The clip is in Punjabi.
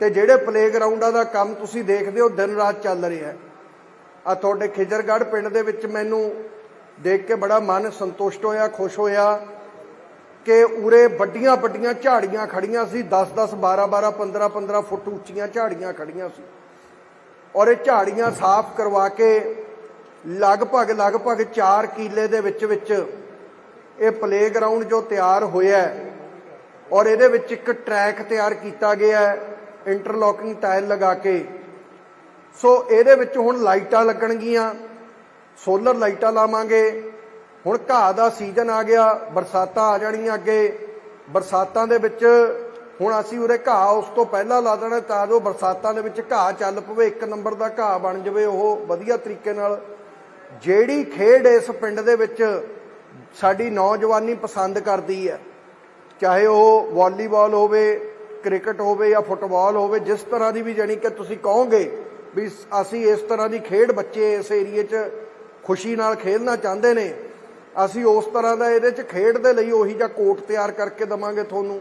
ਤੇ ਜਿਹੜੇ ਪਲੇਗਰਾਉਂਡਾਂ ਦਾ ਕੰਮ ਤੁਸੀਂ ਦੇਖਦੇ ਹੋ, ਦਿਨ ਰਾਤ ਚੱਲ ਰਿਹਾ ਆ ਤੁਹਾਡੇ ਖਿਜਰਗੜ੍ਹ ਪਿੰਡ ਦੇ ਵਿੱਚ ਮੈਨੂੰ ਦੇਖ ਕੇ ਬੜਾ ਮਨ ਸੰਤੁਸ਼ਟ ਹੋਇਆ, ਖੁਸ਼ ਹੋਇਆ ਕਿ ਉਰੇ ਵੱਡੀਆਂ ਵੱਡੀਆਂ ਝਾੜੀਆਂ ਖੜੀਆਂ ਸੀ 10 10 12 12 15 15 ਫੁੱਟ ਉੱਚੀਆਂ ਝਾੜੀਆਂ ਖੜੀਆਂ ਸੀ। ਔਰ ਇਹ ਝਾੜੀਆਂ ਸਾਫ਼ ਕਰਵਾ ਕੇ ਲਗਭਗ ਲਗਭਗ 4 ਕਿਲੇ ਦੇ ਵਿੱਚ ਵਿੱਚ ਇਹ ਪਲੇਗਰਾਉਂਡ ਜੋ ਤਿਆਰ ਹੋਇਆ ਔਰ ਇਹਦੇ ਵਿੱਚ ਇੱਕ ਟਰੈਕ ਤਿਆਰ ਕੀਤਾ ਗਿਆ ਹੈ। ਇੰਟਰਲੋਕਿੰਗ ਟਾਇਲ ਲਗਾ ਕੇ। ਸੋ ਇਹਦੇ ਵਿੱਚ ਹੁਣ ਲਾਈਟਾਂ ਲੱਗਣਗੀਆਂ। ਸੋਲਰ ਲਾਈਟਾਂ ਲਾਵਾਂਗੇ। ਹੁਣ ਘਾਹ ਦਾ ਸੀਜ਼ਨ ਆ ਗਿਆ। ਬਰਸਾਤਾਂ ਆ ਜਾਣੀਆਂ ਅੱਗੇ। ਬਰਸਾਤਾਂ ਦੇ ਵਿੱਚ ਹੁਣ ਅਸੀਂ ਉਰੇ ਘਾਹ ਉਸ ਤੋਂ ਪਹਿਲਾਂ ਲਾ ਦੇਣਾ ਤਾਂ ਜੋ ਬਰਸਾਤਾਂ ਦੇ ਵਿੱਚ ਘਾਹ ਚੱਲ ਪਵੇ। ਇੱਕ ਨੰਬਰ ਦਾ ਘਾਹ ਬਣ ਜਾਵੇ ਉਹ ਵਧੀਆ ਤਰੀਕੇ ਨਾਲ। ਜਿਹੜੀ ਖੇਡ ਇਸ ਪਿੰਡ ਦੇ ਵਿੱਚ ਸਾਡੀ ਨੌਜਵਾਨੀ ਪਸੰਦ ਕਰਦੀ ਹੈ, ਚਾਹੇ ਉਹ ਵਾਲੀਬਾਲ ਹੋਵੇ ਕ੍ਰਿਕਟ ਹੋਵੇ ਜਾਂ ਫੁੱਟਬਾਲ ਹੋਵੇ, ਜਿਸ ਤਰ੍ਹਾਂ ਦੀ ਵੀ ਜਾਣੀ ਕਿ ਤੁਸੀਂ ਕਹੋਗੇ ਵੀ ਅਸੀਂ ਇਸ ਤਰ੍ਹਾਂ ਦੀ ਖੇਡ ਬੱਚੇ ਇਸ ਏਰੀਏ 'ਚ ਖੁਸ਼ੀ ਨਾਲ ਖੇਡਣਾ ਚਾਹੁੰਦੇ ਨੇ, ਅਸੀਂ ਉਸ ਤਰ੍ਹਾਂ ਦਾ ਇਹਦੇ 'ਚ ਖੇਡ ਦੇ ਲਈ ਉਹੀ ਜਿਹਾ ਕੋਟ ਤਿਆਰ ਕਰਕੇ ਦਵਾਂਗੇ ਤੁਹਾਨੂੰ।